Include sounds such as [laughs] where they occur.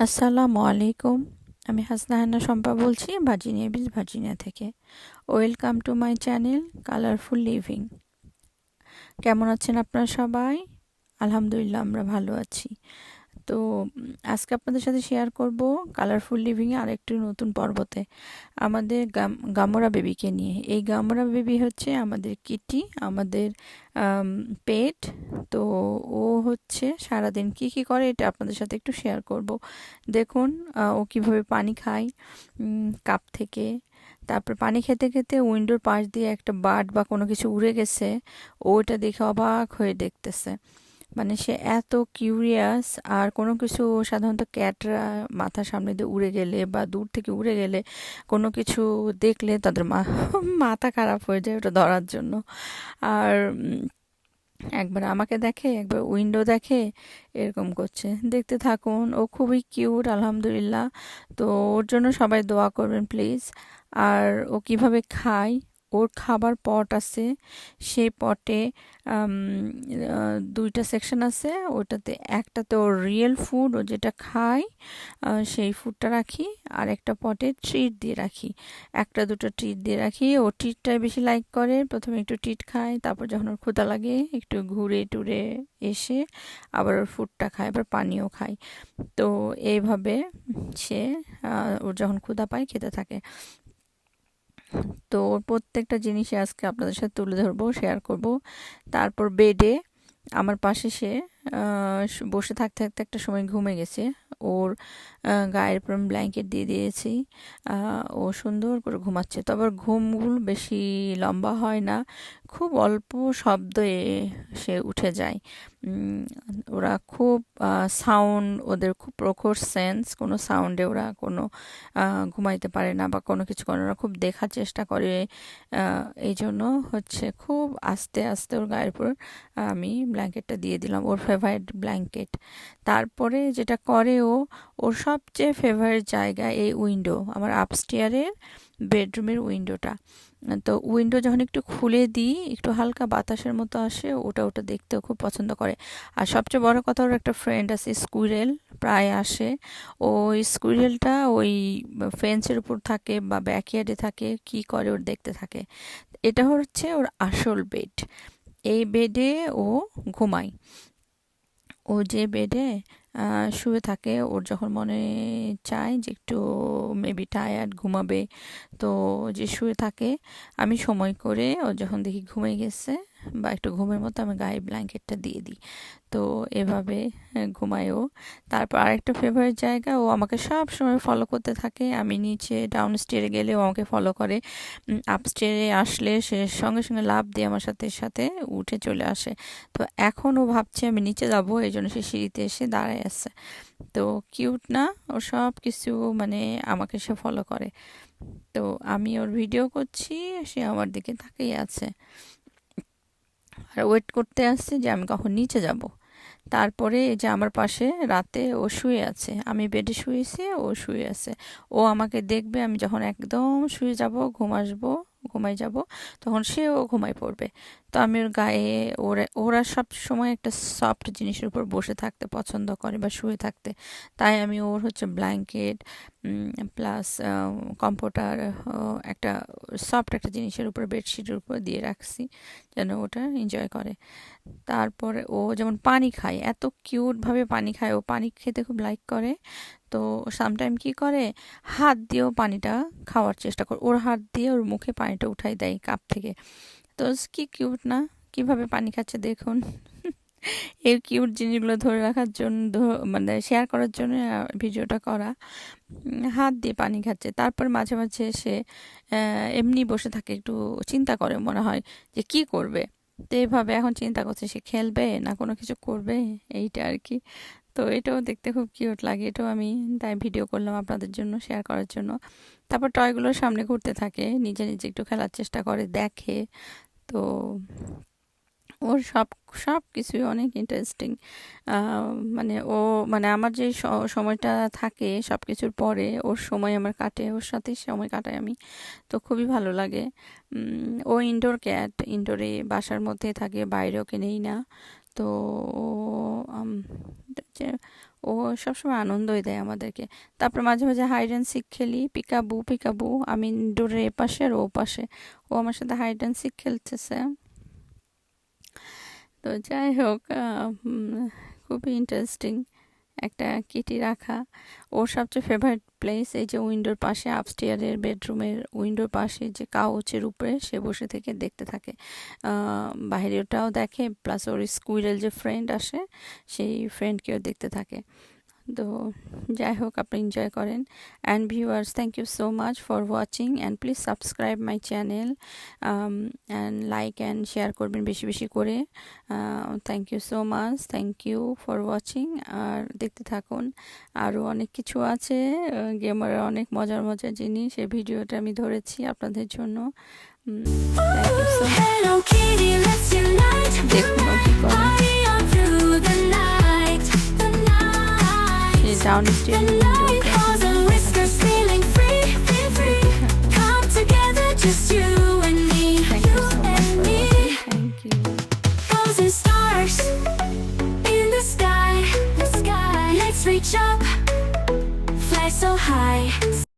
আসসালামু আলাইকুম। আমি হাসনা হান্না শম্পা বলছি ভার্জিনিয়া বিচ ভার্জিনিয়া থেকে। Welcome to my channel colourful living. কেমন আছেন আপনারা সবাই? আলহামদুলিল্লাহ, আমরা ভালো আছি। তো আজকে আপনাদের সাথে শেয়ার করব কালারফুল লিভিংয়ে আরেকটি নতুন পর্বতে আমাদের গামরা বেবিকে নিয়ে। এই গামরা বেবি হচ্ছে আমাদের কিটি, আমাদের পেট। তো ও হচ্ছে সারাদিন কি কি করে এটা আপনাদের সাথে একটু শেয়ার করব। দেখুন ও কীভাবে পানি খায় কাপ থেকে। তারপর পানি খেতে খেতে উইন্ডোর পাশ দিয়ে একটা বার্ড বা কোনো কিছু উড়ে গেছে। ওটা দেখে অবাক হয়ে দেখতেছে। মানে সে এত কিউরিয়াস আর কোনো কিছু সাধারণত ক্যাটরা মাথার সামনে দিয়ে উড়ে গেলে বা দূর থেকে উড়ে গেলে কোনো কিছু দেখলে তাদের মাথা খারাপ হয়ে যায় ওটা ধরার জন্য। আর একবার আমাকে দেখে, একবার উইন্ডো দেখে এরকম করছে। দেখতে থাকুন, ও খুবই কিউট আলহামদুলিল্লাহ। তো ওর জন্য সবাই দোয়া করবেন প্লিজ আর ও কীভাবে খায় ওর খাবার পট আছে, সেই পটে দুইটা সেকশন আছে, ওটাতে একটাতে ওর রিয়েল ফুড ও যেটা খায় সেই ফুডটা রাখি, আর একটা পটে ট্রিট দিয়ে রাখি। একটা দুটো ট্রিট দিয়ে রাখি, ও ট্রিটটাই বেশি লাইক করে, প্রথমে একটু ট্রিট খায়, তারপর যখন ওর ক্ষুদা লাগে, একটু ঘুরে টুরে এসে আবার ওর ফুডটা খায়, আবার পানিও খায়। তো এইভাবে সে ওর যখন ক্ষুদা পায়, খেতে থাকে। তো ওর প্রত্যেকটা জিনিসই আজকে আপনাদের সাথে তুলে ধরবো শেয়ার করব। তারপর বেডে আমার পাশে সে বসে থাকতে থাকতে একটা সময় ঘুমে গেছে। ওর গায়ের উপর ব্ল্যাঙ্কেট দিয়ে দিয়েছি। ও সুন্দর করে ঘুমাচ্ছে। তবে ঘুমগুলো বেশি লম্বা হয় না। খুব অল্প শব্দে সে উঠে যায়। ওরা খুব সাউন্ড ওদের খুব প্রখর সেন্স কোনো সাউন্ডে ওরা কোনো ঘুমাইতে পারে না বা কোনো কিছু করে ওরা খুব দেখার চেষ্টা করে। এই জন্য হচ্ছে খুব আস্তে আস্তে ওর গায়ের উপর আমি ব্ল্যাঙ্কেটটা দিয়ে দিলাম। ওর ফেভারিট ব্ল্যাঙ্কেট তারপরে যেটা করে ও ওর সবচেয়ে ফেভারিট জায়গা এই উইন্ডো আমার আপস্টিয়ারের বেডরুমের উইন্ডোটা তো উইন্ডো যখন একটু খুলে দিই, একটু হালকা বাতাসের মতো আসে, ওটা ওটা দেখতেও খুব পছন্দ করে। আর সবচেয়ে বড় কথা, ওর একটা ফ্রেন্ড আছে স্কুইরেল প্রায় আসে। ওই স্কুইরেলটা ওই ফেন্সের উপর থাকে বা ব্যাকইয়ার্ডে থাকে, কি করে ওর দেখতে থাকে। এটা হচ্ছে ওর আসল বেড এই বেডে ও ঘুমায়। ও যে বেডে শুয়ে থাকে, ওর যখন মনে চায় যে একটু মেবি টায়ার্ড ঘুমাবে, তো যে শুয়ে থাকে, আমি সময় করে ও যখন দেখি ঘুমে গেছে বা একটু ঘুমের মতো আমি গায়ে ব্ল্যাঙ্কেটটা দিয়ে দিই। তো এভাবে ঘুমায়ও। তারপর আরেকটা ফেভারিট জায়গা, ও আমাকে সব সময় ফলো করতে থাকে। আমি নিচে ডাউন স্টেয়ারে গেলে ও আমাকে ফলো করে। আপ স্টেয়ারে আসলে সে সঙ্গে সঙ্গে লাভ দিয়ে আমার সাথে সাথে উঠে চলে আসে। তো এখন ও ভাবছে আমি নিচে যাব, এই জন্য সে সিঁড়িতে এসে দাঁড়ায় আছে। তো কিউট না? ও সব কিছু মানে আমাকে সে ফলো করে। তো আমি ওর ভিডিও করছি, সে আমার দিকে তাকিয়ে আছে। আর ওয়েট করতে আসছে যে আমি কখন নিচে যাব। তারপরে এই যে আমার পাশে রাতে ও শুয়ে আছে। আমি বেডে শুয়েছি, ও শুয়ে আছে। ও আমাকে দেখবে, আমি যখন একদম শুয়ে যাব, ঘুম আসব ঘুমাই যাব, তখন সেও ঘুমাই পড়বে। তো আমি ওর গায়ে, ওরা ওরা সব সময় একটা সফট জিনিসের উপর বসে থাকতে পছন্দ করে বা শুয়ে থাকতে। তাই আমি ওর হচ্ছে ব্ল্যাঙ্কেট প্লাস কম্পিউটার একটা সফট একটা জিনিসের উপর বেডশিটের উপর দিয়ে রাখছি, যেন ওটা এনজয় করে। তারপরে ও যেমন পানি খায়, এত কিউটভাবে পানি খায়। ও পানি খেতে খুব লাইক করে। তো সামটাইম কি করে? হাত দিয়েও পানিটা খাওয়ার চেষ্টা করে। ওর হাত দিয়ে ওর মুখে পানিটা উঠাই দেয় কাপ থেকে। তো কি কিউট না? কীভাবে পানি খাচ্ছে দেখুন। [laughs] এই কিউট জিনিসগুলো ধরে রাখার জন্য মানে শেয়ার করার জন্য ভিডিওটা করা। হাত দিয়ে পানি খাচ্ছে। তারপর মাঝে মাঝে সে এমনি বসে থাকে, একটু চিন্তা করে মনে হয় যে কি করবে? তো এইভাবে এখন চিন্তা করছে সে খেলবে না কোনো কিছু করবে, এইটা আর কি। তো এটাও দেখতে খুব কিউট লাগে, এটাও আমি তাই ভিডিও করলাম আপনাদের জন্য শেয়ার করার জন্য। তারপর টয়গুলোর সামনে ঘুরতে থাকে, নিজে নিজে একটু খেলার চেষ্টা করে, দেখে। তো ওর সব সব কিছুই অনেক ইন্টারেস্টিং মানে ও মানে আমার যে সময়টা থাকে সব কিছুর পরে ওর সময় আমার কাটে, ওর সাথে সময় কাটাই আমি। তো খুবই ভালো লাগে। ও ইনডোর ক্যাট ইনডোরে বাসার মধ্যে থাকে, বাইরেও কেনেই না। তো ও সবসময় আনন্দই দেয় আমাদেরকে। তারপর মাঝে মাঝে হাইড অ্যান্ড সিক খেলি, পিকাবু পিকাবু, আমি ডোরের এ পাশে আর ও পাশে। ও আমার সাথে হাইড অ্যান্ড সিক খেলতেছে। তো যাই হোক খুবই ইন্টারেস্টিং একটা কিটি রাখা। ওর সবচেয়ে ফেভারিট প্লেস এই যে উইন্ডোর পাশে আপস্টিয়ারের বেডরুমের উইন্ডোর পাশে যে কাউচের উপরে, সে বসে থেকে দেখতে থাকে। বাহিরেটাও দেখে প্লাস ওর স্কুইরেল যে ফ্রেন্ড আসে, সেই ফ্রেন্ডকেও দেখতে থাকে। তো যাই হোক, আপনি এনজয় করেন। And viewers thank you so much for watching and please subscribe my channel and like and share করবেন বেশি বেশি করে। Thank you so much thank you for watching আর দেখতে থাকুন আরও অনেক কিছু আছে গেমারের অনেক মজার মজার জিনিস, এই ভিডিওটা আমি ধরেছি আপনাদের জন্য। Thank you so much